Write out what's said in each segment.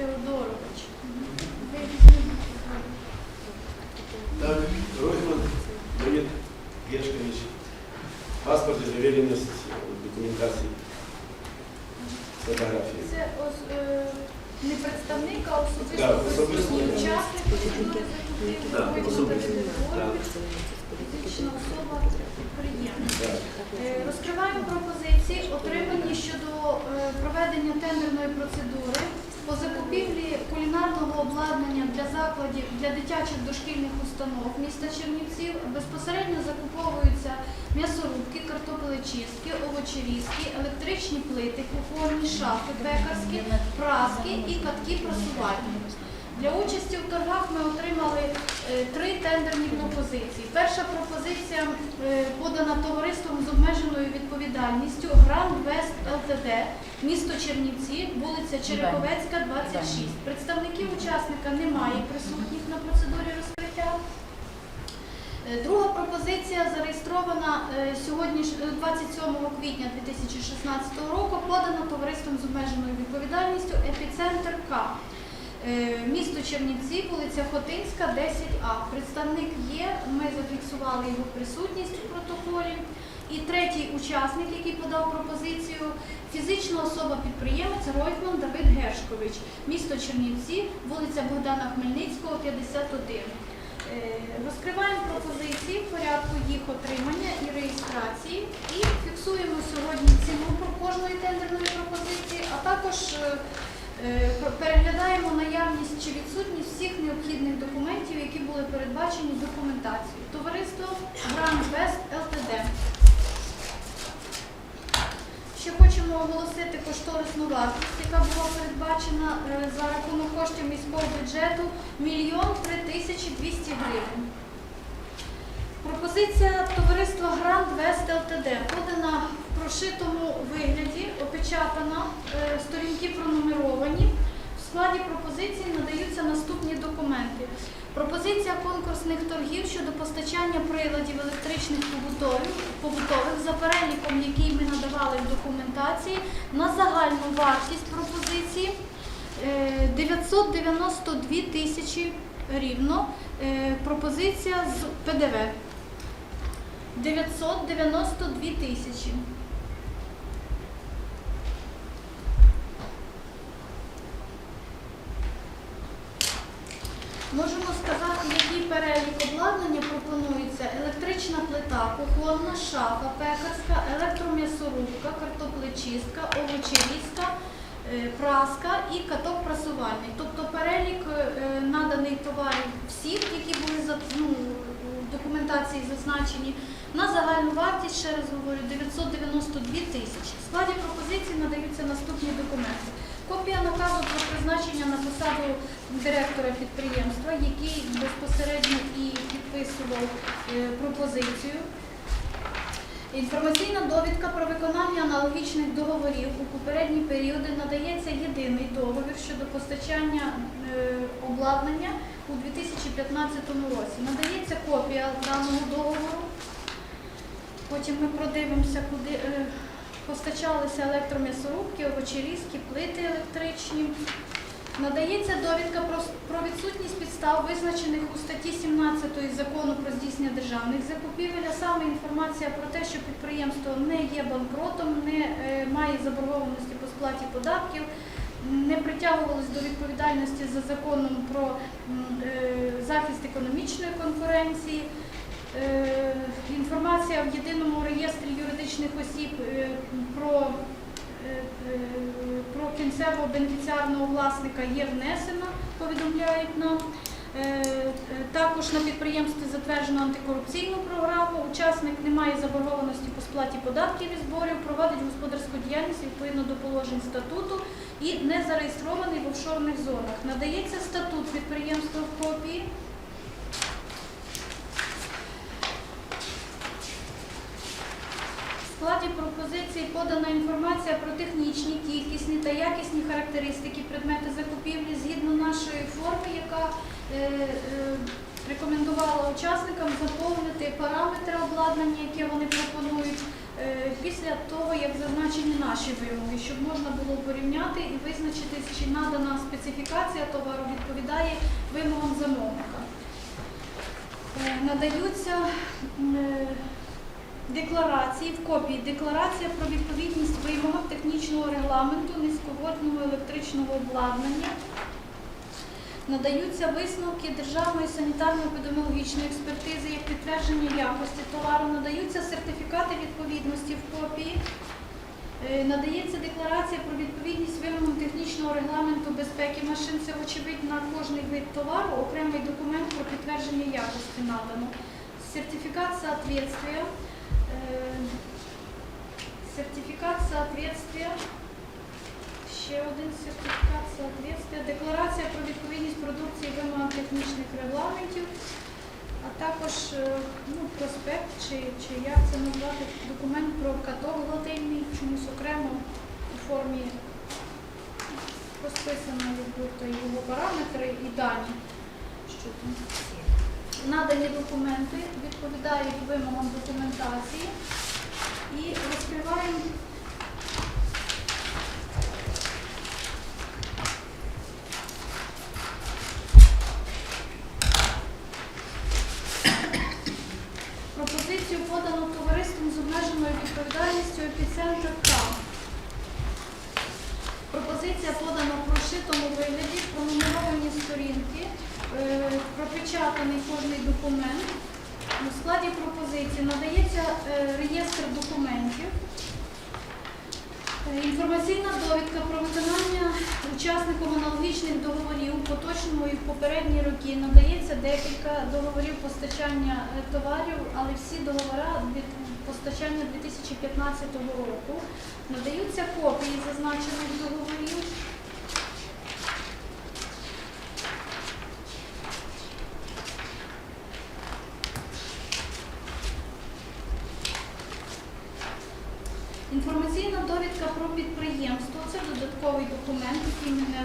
Теодорович. Так, Ройман Леонид Гешкович. Паспорт і довіреність документації. Фотографії. Це ос- е, не представник, а особисто Да, особисто, присутній да. учасник процедури закупівлі Да, Ройман особисто. Давид Так. Григорович, фізична особа підприємець. Так. Е, Розкриваємо пропозиції, отримані щодо е, проведення тендерної процедури по закупівлі кулінарного обладнання для закладів для дитячих дошкільних установ міста Чернівців. Безпосередньо закуповуються м'ясорубки, картоплечистки, овочерізки, електричні плити, кухонні шафи, пекарські, праски і катки просувальні. Для участі в торгах ми отримали е, три тендерні пропозиції. Перша пропозиція е, подана товариством з обмеженою відповідальністю Гранд Вест ЛТД, місто Чернівці, вулиця Череповецька, 26. Представників учасника немає присутніх на процедурі розкриття. Е, Друга пропозиція зареєстрована сьогодні е, 27 квітня 2016 року, подана товариством з обмеженою відповідальністю Епіцентр К. Е, Місто Чернівці, вулиця Хотинська, 10А. Представник є, ми зафіксували його присутність у протоколі. І третій учасник, який подав пропозицію, фізична особа-підприємець Ройфман Давид Гершкович, місто Чернівці, вулиця Богдана Хмельницького, 51. Е, Розкриваємо пропозиції в порядку їх отримання і реєстрації і фіксуємо сьогодні ціну про кожної тендерної пропозиції, а також е, переглядаємо наявність чи відсутність всіх необхідних документів, які були передбачені документацією. Товариство Гранд Вест ЛТД. Ще хочемо оголосити кошторисну вартість, яка була передбачена е, за рахунок коштів міського бюджету мільйон три тисячі 200 гривень. Пропозиція товариства Гранд Вест ЛТД подана в прошитому вигляді, опечатана, е, сторінки пронумеровані. В складі пропозиції надаються наступні документи. Пропозиція конкурсних торгів щодо постачання приладів електричних побутових, за переліком, який ми надавали в документації, на загальну вартість пропозиції е, 992 тисячі рівно. Е, Пропозиція з ПДВ. 992 тисячі. Можемо сказати, який перелік обладнання пропонується. Електрична плита, кухонна шафа, пекарська, електром'ясорубка, картоплечистка, овочерізка, е, праска і каток прасувальний. Тобто перелік е, наданий товарів всіх, які були ну, в документації зазначені, на загальну вартість, ще раз говорю, 992 тисячі. В складі пропозиції надаються наступні документи. Копія наказу про призначення на посаду директора підприємства, який безпосередньо і підписував е, пропозицію. Інформаційна довідка про виконання аналогічних договорів у попередні періоди надається єдиний договір щодо постачання е, обладнання у 2015 році. Надається копія даного договору. Потім ми продивимося, куди е, постачалися електром'ясорубки, овочерізки, плити електричні. Надається довідка про, про відсутність підстав, визначених у статті 17 закону про здійснення державних закупівель, а саме інформація про те, що підприємство не є банкротом, не е, має заборгованості по сплаті податків, не притягувалось до відповідальності за законом про е, захист економічної конкуренції. Е, Інформація в єдиному реєстрі юридичних осіб е, про, е, про кінцевого бенефіціарного власника є внесена, повідомляють нам. Також на підприємстві затверджено антикорупційну програму. Учасник не має заборгованості по сплаті податків і зборів, проводить господарську діяльність відповідно до положень статуту і не зареєстрований в офшорних зонах. Надається статут підприємства в копії. Складі пропозиції подана інформація про технічні, кількісні та якісні характеристики предмети закупівлі згідно нашої форми, яка е, е, рекомендувала учасникам заповнити параметри обладнання, яке вони пропонують, е, після того, як зазначені наші вимоги, щоб можна було порівняти і визначитись, чи надана специфікація товару відповідає вимогам замовника. Надаються декларації в копії. Декларація про відповідність вимогам технічного регламенту низьковольтного електричного обладнання. Надаються висновки Державної санітарно-епідеміологічної експертизи як підтвердження якості товару, надаються сертифікати відповідності в копії, Е, надається декларація про відповідність вимогам технічного регламенту безпеки машин. Це, очевидь, на кожний вид товару окремий документ про підтвердження якості надано. Сертифікат соответствия. Е, Сертифікат соответствия. Ще один сертифікат соответствия. Декларація про відповідність продукції вимогам технічних регламентів, а також е, ну, проспект, чи, чи як це назвати, документ про катоглотильний, чомусь окремо у формі розписано якби, його параметри і дані. Що там? Надані документи відповідають вимогам документації. І розкриваємо Пропозицію подано товариством з обмеженою відповідальністю епіцентр К. Пропозиція подана в прошитому вигляді, пронумеровані сторінки, е, пропечатаний кожний документ. У складі пропозиції надається е, реєстр документів. Е, Інформаційна довідка про виконання учасникам аналогічних договорів у поточному і в попередні роки надається декілька договорів постачання е, товарів, але всі договори від постачання 2015 року надаються копії зазначених договорів. Інформаційна довідка про підприємство це додатковий документ,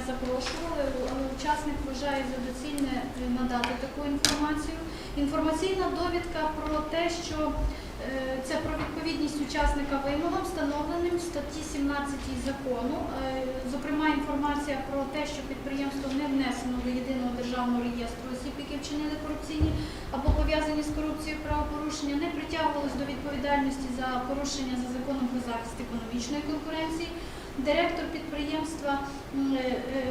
запрошували, але учасник вважає за доцільне надати таку інформацію. Інформаційна довідка про те, що е, це про відповідність учасника вимогам, встановленим в статті 17 закону. Е, Зокрема, інформація про те, що підприємство не внесено до єдиного державного реєстру осіб, які вчинили корупційні або пов'язані з корупцією правопорушення, не притягувалось до відповідальності за порушення за законом про захист економічної конкуренції. Директор підприємства, е, е,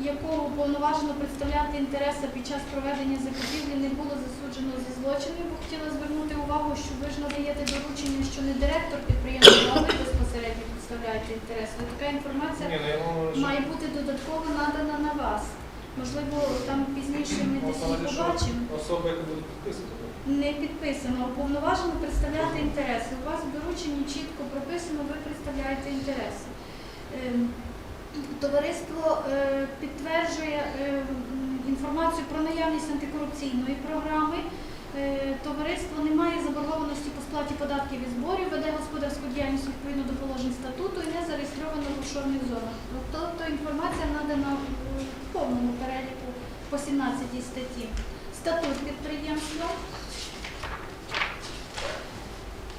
якого повноважено представляти інтереси під час проведення закупівлі, не було засуджено за злочини, бо хотіла звернути увагу, що ви ж надаєте доручення, що не директор підприємства, а ви безпосередньо представляєте інтереси. Така інформація ну має бути додатково надана на вас. Можливо, там пізніше ми десь її що побачимо. особа, яка буде підписувати. Не підписано, уповноважено представляти інтереси. У вас в дорученні чітко прописано, ви представляєте інтереси. Ем, Товариство е, підтверджує е, інформацію про наявність антикорупційної програми. Е, Товариство не має заборгованості по сплаті податків і зборів, веде господарську діяльність відповідно до положень статуту і не зареєстровано в офшорних зонах. Тобто інформація надана в повному переліку по 17 статті. Статут підприємства.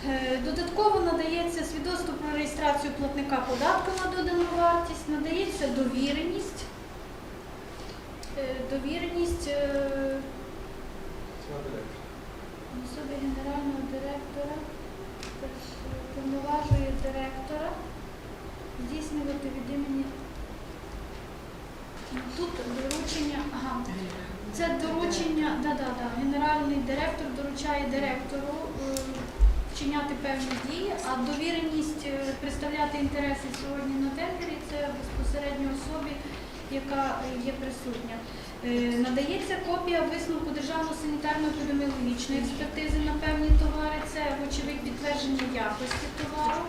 Е, Додатково надається свідоцтво про реєстрацію платника податку на додану вартість, надається довіреність. Е, Довіреність е, особи генерального директора, повноважує директора здійснювати від імені. Тут доручення, ага, це доручення, да, да, да, генеральний директор доручає директору вчиняти певні дії, а довіреність е, представляти інтереси сьогодні на тендері це безпосередньо особі, яка є присутня. Е, Надається копія висновку Державної санітарно-епідеміологічної експертизи на певні товари. Це, вочевидь, підтвердження якості товару.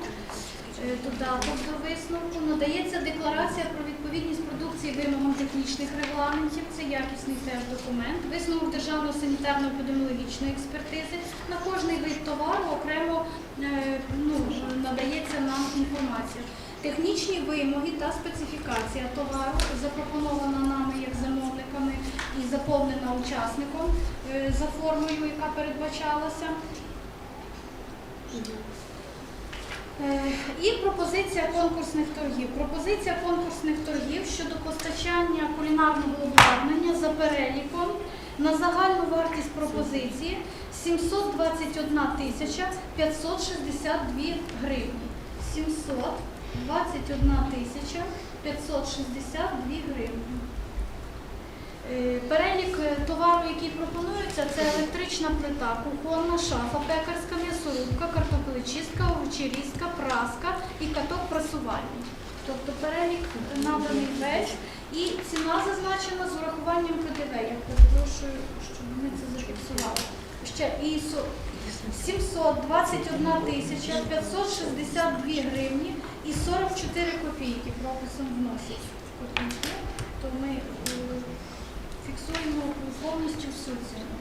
Е, Додаток до висновку надається декларація про відповідність продукції вимогам технічних регламентів. Це якісний теж документ. Висновок Державної санітарно-епідеміологічної експертизи. На кожний вид товару окремо е, ну, надається нам інформація. Технічні вимоги та специфікація товару запропонована нами як замовниками і заповнена учасником е, за формою, яка передбачалася. Е, І пропозиція конкурсних торгів. Пропозиція конкурсних торгів щодо постачання кулінарного обладнання за переліком на загальну вартість пропозиції 721 тисяча 562 гривні. 721 тисяча 562 гривні. Е, Перелік е, товару, який пропонується, це електрична плита, кухонна шафа, пекарська м'ясорубка, картоплечистка, овочерізка, праска і каток прасувальний. Тобто перелік наданий весь і ціна зазначена з урахуванням ПДВ. Я перепрошую, щоб ми це зафіксували. Ще і 721 тисяча 562 гривні і 44 копійки прописом вносять то ми е, фіксуємо повністю ціну.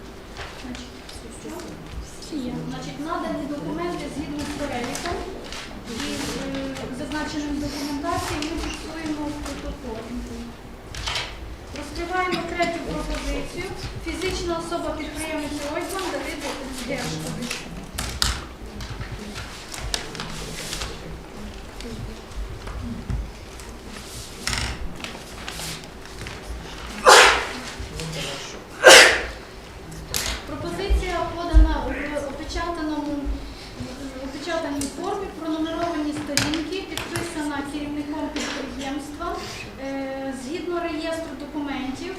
Значить, надані документи згідно з переліком і е, зазначеним документацією ми фіксуємо в протоколі. Розкриваємо третю пропозицію. Фізична особа підприємець Ольга Давид Гершкович. Пропозиція подана в опечатаному в опечатаній формі, пронумеровані сторінки, підписана керівником підприємства е, згідно реєстру документів,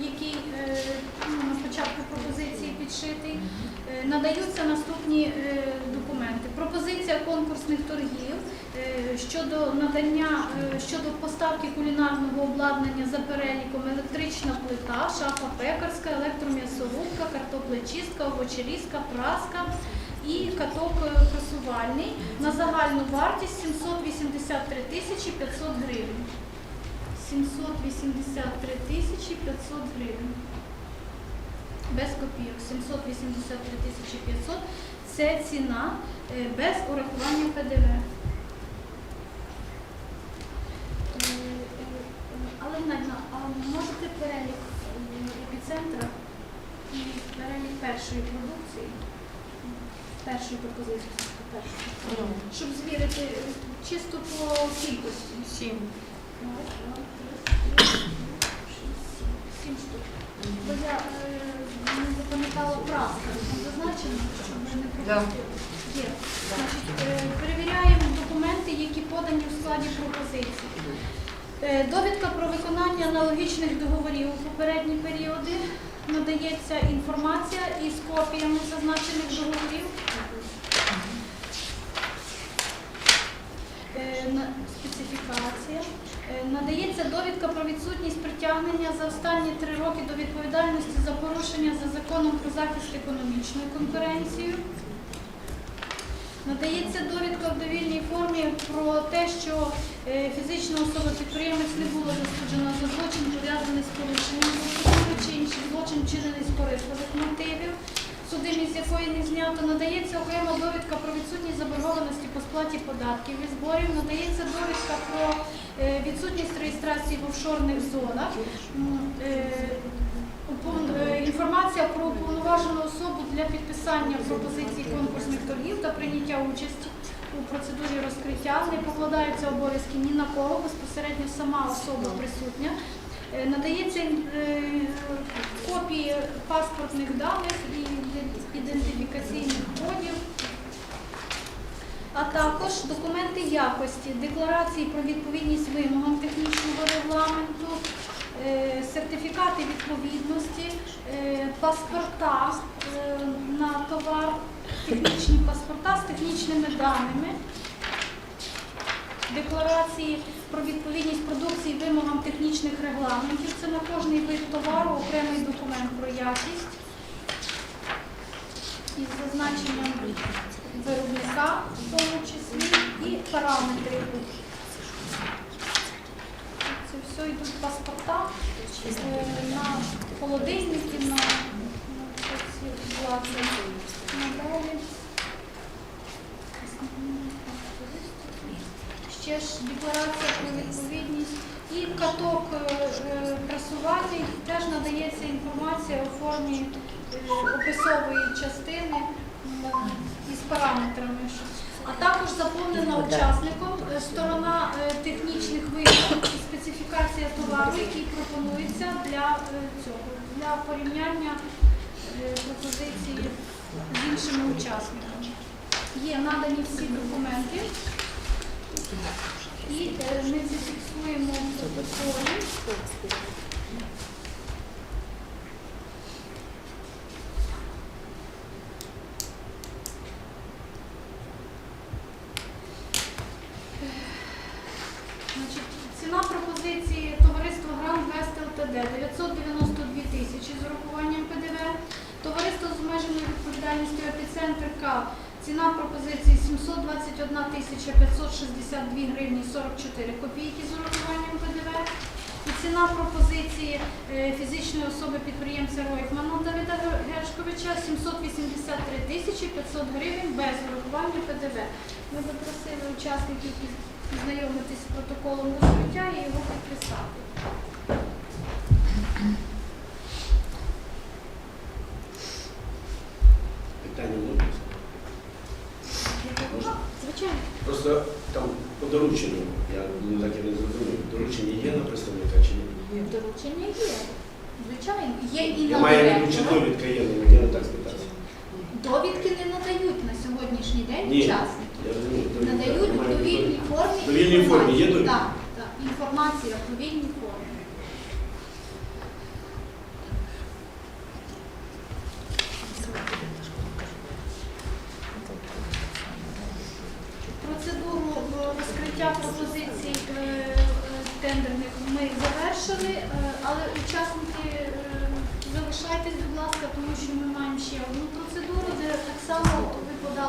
який е, ну, на початку пропозиції підшитий, е, надаються наступні е, документи. Пропозиція конкурсних торгів е, щодо надання е, щодо поставки кулінарного обладнання за переліком електрична плита, шафа пекарська, електром'ясорубка, картоплечистка, овочерізка, праска і каток е, просувальний на загальну вартість 783 тисячі 500 гривень. 783 тисячі 500 гривень. Без копійок. 783 тисячі 500 – це ціна е, без урахування ПДВ. Е, е, Але Геннадівна, а можете перелік е, епіцентра і перелік першої продукції? Першої пропозиції, першої. Щоб звірити е, чисто по кількості. Сім. Штук. Бо я е, не запам'ятала. Там зазначено, щоб ви не пропустили. Є. Значить, е, перевіряємо документи, які подані у складі пропозиції. Довідка про виконання аналогічних договорів у попередні періоди. Надається інформація із копіями зазначених договорів. Е, Специфікація. Е, Надається довідка про відсутність притягнення за останні три роки до відповідальності за порушення за законом про захист економічної конкуренції. Надається довідка в довільній формі про те, що е, фізична особа підприємець не була засуджена за злочин, пов'язаний з порушенням чи інший злочин, вчинений з корисливих мотивів, судимість якої не знято. Надається окрема довідка про відсутність заборгованості по сплаті податків і зборів. Надається довідка про е, відсутність реєстрації в офшорних зонах. Е, е, Інформація про уповноважену особу для підписання пропозицій конкурсних торгів та прийняття участі у процедурі розкриття. Не покладаються обов'язки ні на кого, безпосередньо сама особа присутня. Е, Надається е, копії паспортних даних і ідентифікаційних кодів, а також документи якості, декларації про відповідність вимогам технічного регламенту, е, сертифікати відповідності, паспорта на товар, технічні паспорта з технічними даними, декларації про відповідність продукції вимогам технічних регламентів. Це на кожний вид товару окремий документ про якість із зазначенням виробника, в тому числі, і параметри. Це все йдуть паспорта е, на холодильники, на, на ці влади. Надалі. Ще ж декларація про відповідність. І каток е, е, теж надається інформація у формі е, описової частини із параметрами. А також заповнена учасником сторона технічних вимог і специфікація товару. який пропонується для цього, для порівняння пропозиції з іншими учасниками. Є надані всі документи, і е, ми зафіксуємо протоколі. Значить, ціна пропозиції товариства Гранд Вест ЛТД 992 тисячі з урахуванням ПДВ. Товариство з обмеженою відповідальністю епіцентр К. Ціна пропозиції 721 тисяча 562 гривні 44 копійки з урахуванням ПДВ. І ціна пропозиції е, фізичної особи підприємця Ройхмана Давида Гершковича 783 тисячі 500 гривень без урахування ПДВ. Ми би просили учасників познайомитись з протоколом розкриття і його підписати. Питання можна? Звичайно. Просто там по дорученню, я ну, так і не зрозумів, доручення є на представника чи ні? Доручення є. Звичайно. Є і на в чи довідка є, 你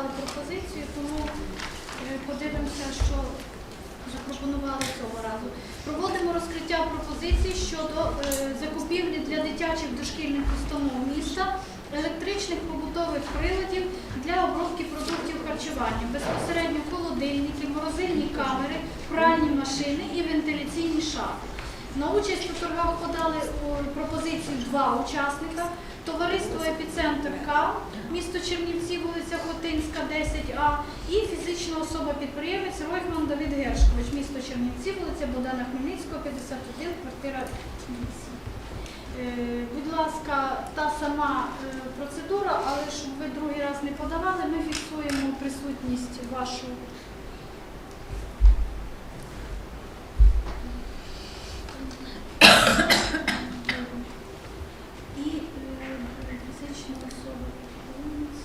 ви пропозицію, тому е, подивимося, що запропонували цього разу. Проводимо розкриття пропозицій щодо е, закупівлі для дитячих дошкільних установ міста електричних побутових приладів для обробки продуктів харчування, безпосередньо холодильники, морозильні камери, пральні машини і вентиляційні шафи. На участь у торгах подали пропозиції два учасника. Товариство Епіцентр К, місто Чернівці, вулиця Хотинська, 10А, і фізична особа підприємець Ройхман Давид Гершкович, місто Чернівці, вулиця Богдана Хмельницького, 51, квартира 8. Е, Будь ласка, та сама е, процедура, але щоб ви другий раз не подавали, ми фіксуємо присутність вашу. І е, фізична особа. підприємець.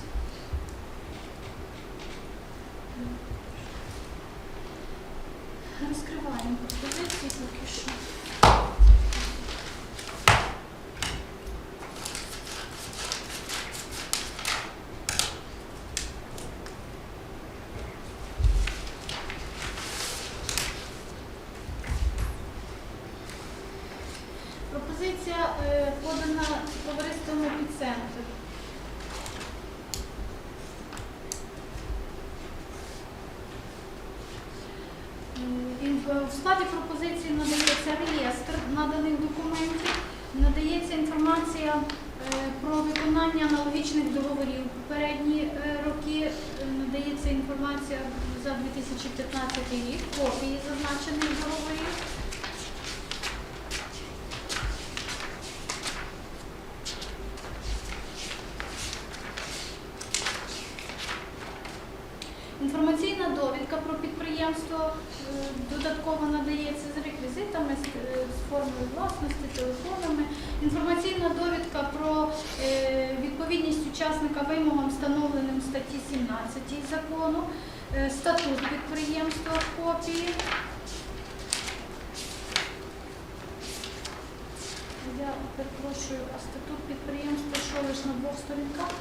Розкриваємо пропозиції поки що. Пропозиція е, подана товариством «Епіцентр». Е, і в- В складі пропозиції надається реєстр наданих документів, надається інформація е, про виконання аналогічних договорів попередні е, роки, е, надається інформація за 2015 рік, копії зазначених договорів. Інформаційна довідка про підприємство е, додатково надається з реквізитами, з, формою власності, телефонами. Інформаційна довідка про відповідність учасника вимогам, встановленим в статті 17 закону, Е, статут підприємства в копії. Я перепрошую, а статут підприємства що лише на двох сторінках?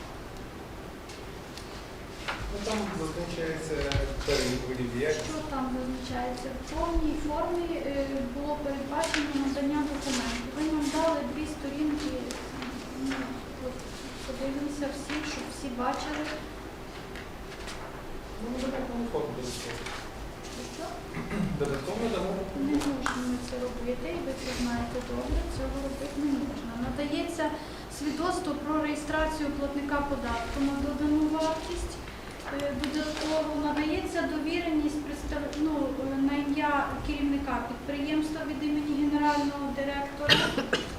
Ну там зазначається перелік видів діяльності. Що там зазначається? В повній формі е, було передбачено надання документів. Ви нам дали дві сторінки. Подивимося всі, щоб всі бачили. Ну, ми дамо форму додатково. Що? Додатково дамо. Не можна ми це робити, і ви це знаєте добре, цього робити не можна. Надається свідоцтво про реєстрацію платника податку на додану вартість. Е, Додатково надається довіреність ну, е, на ім'я керівника підприємства від імені генерального директора,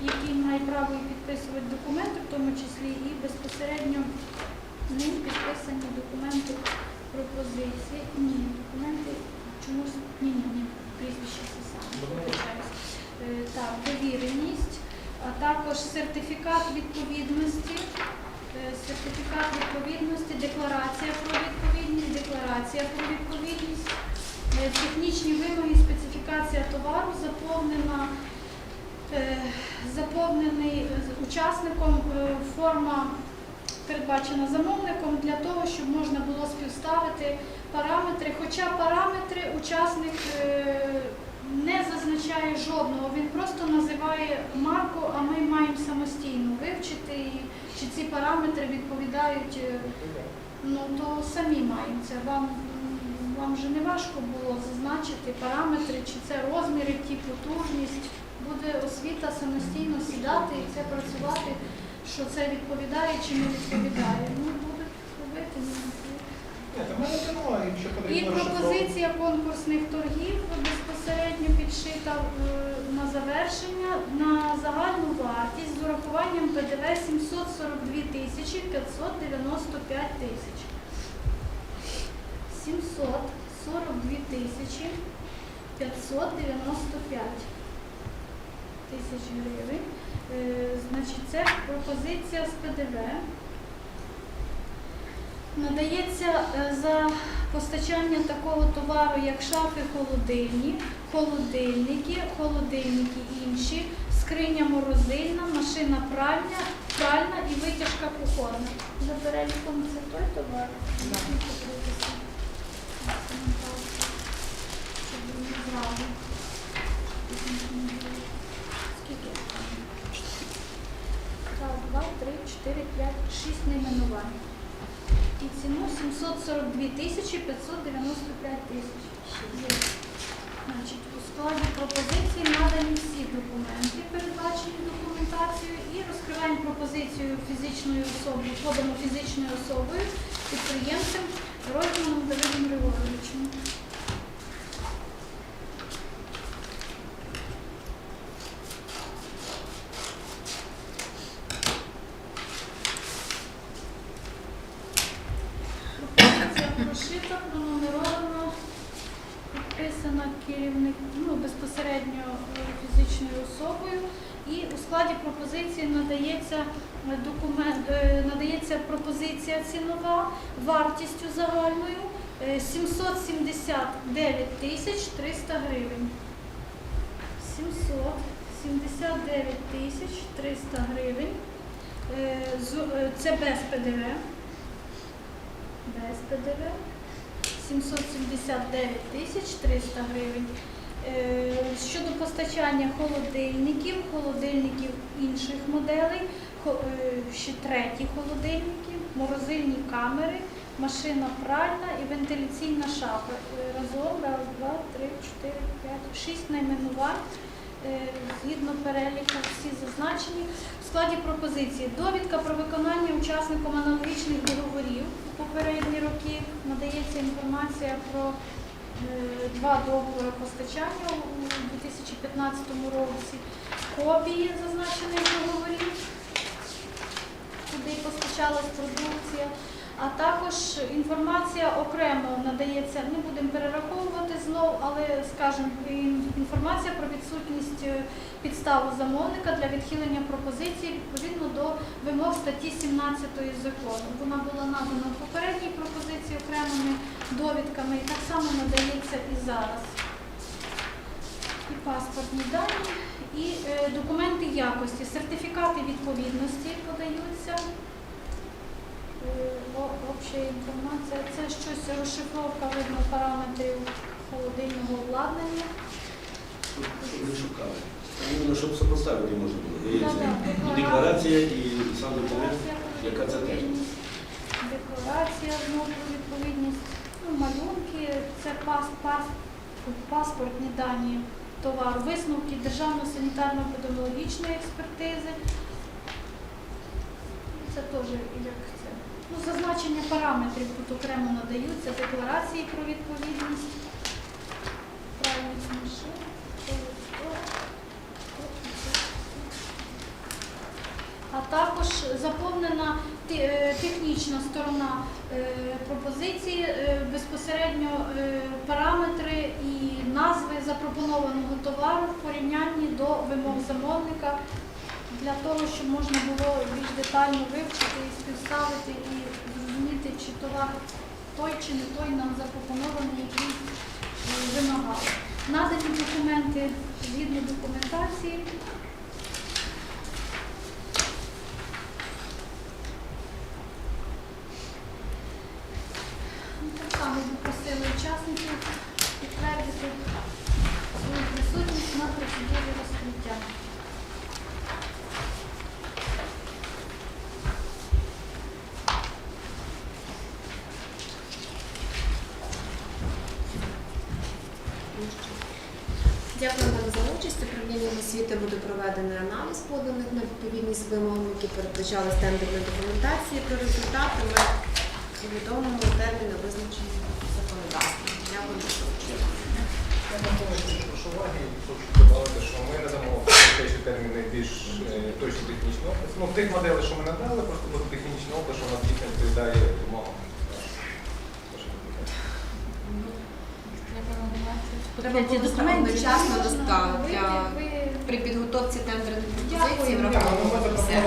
який має право підписувати документи, в тому числі і безпосередньо ним підписані документи пропозиції. Ні, документи чомусь ні, ні, ні, прізвище це саме. Е, Так, довіреність, а також сертифікат відповідності. Е, Сертифікат відповідності, декларація про відповідність, декларація про відповідність, е, технічні вимоги, специфікація товару заповнена, е, заповнений учасником форма передбачена замовником для того, щоб можна було співставити параметри. Хоча параметри учасник не зазначає жодного, він просто називає марку, а ми маємо самостійно вивчити, і чи ці параметри відповідають, е, ну то самі маємо це. Вам, вам же не важко було зазначити параметри, чи це розміри, ті потужність. Буде освіта самостійно сідати і це працювати, що це відповідає чи не відповідає. Ну, будуть робити. Ні, і пропозиція конкурсних торгів безпосередньо підшита е, на завершення на загальну вартість з урахуванням ПДВ 742 тисячі 595 тисяч. 742 тисячі 595 тисяч гривень. Е, Значить, це пропозиція з ПДВ. Надається е, за постачання такого товару, як шафи холодильні, холодильники, холодильники інші, скриня морозильна, машина пральня, пральна і витяжка кухонна. За переліком це той товар. Скільки? Раз, два, три, чотири, п'ять, шість найменувань. І ціну 742 тисячі 595 тисяч. Значить, у складі пропозиції надані всі документи, передбачені документацією, і розкриваємо пропозицію фізичною особою, подану фізичною особою, підприємцем Ройтманом Давидом Григоровичем. Пропозиція прошита, пронумерована, підписана керівник, ну, безпосередньо е, фізичною особою. І у складі пропозиції надається е, документ, е, надається пропозиція цінова вартістю загальною е, 779 тисяч 300 гривень. 779 тисяч 300 гривень. Е, е, Це без ПДВ. Без ПДВ. 779 тисяч 300 гривень. Е, Щодо постачання холодильників, холодильників інших моделей, е, ще треті холодильники, морозильні камери, машина пральна і вентиляційна шафа. Е, Разом раз, два, три, чотири, п'ять, шість найменувань. Згідно переліку всі зазначені. В складі пропозиції довідка про виконання учасником аналогічних договорів у попередні роки. Надається інформація про два договори постачання у 2015 році, копії зазначених договорів, куди постачалась продукція. А також інформація окремо надається, не будемо перераховувати знов, але скажімо, інформація про відсутність е, підстави замовника для відхилення пропозиції відповідно до вимог статті 17 закону. Вона була надана в попередній пропозиції окремими довідками і так само надається і зараз. І паспортні дані, і е, документи якості, сертифікати відповідності подаються. Обща інформація. Це щось розшифровка видно параметрів холодильного обладнання. Щоб не шукали. Іменно, щоб сопоставити можна було. І Да-да, і декларація, і сам документ. Яка це відповідність. Декларація знову відповідність. Ну, малюнки, це пас, пас, паспортні дані товару, висновки Державної санітарно-епідеміологічної експертизи. Це теж як Ну, зазначення параметрів тут окремо надаються, декларації про відповідність. А також заповнена е, технічна сторона е, пропозиції, е, безпосередньо параметри і назви запропонованого товару в порівнянні до вимог замовника для того, щоб можна було більш детально вивчити і співставити і зрозуміти, чи товар той чи не той нам запропонований, який вимагав. вимагали. Надані документи згідно документації. Ну, Так само попросили учасників підтвердити свою присутність на процедурі розкриття. Дякую вам за участь. Управлінням освіти буде проведений аналіз поданих на відповідність вимогам, які передбачались тендерної документації. Про результати ми повідомимо терміни визначені законодавством. Дякую за додати, що ми надамо те, що терміни більш е, точно технічний опис. Ну, в тих моделей, що ми надали, просто буде технічний опис, що у нас дійсно відповідає вимогам. Треба буде одночасно Можна доставити при підготовці тендерних пропозицій ну, враховувати все.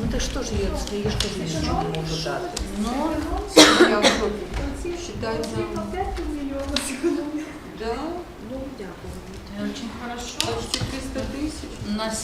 Ну так что же я, я что же еще не могу? Ну, Я в шоке. Считай, Ці да. Ну, дякую. Очень хорошо. Почти 300 тысяч.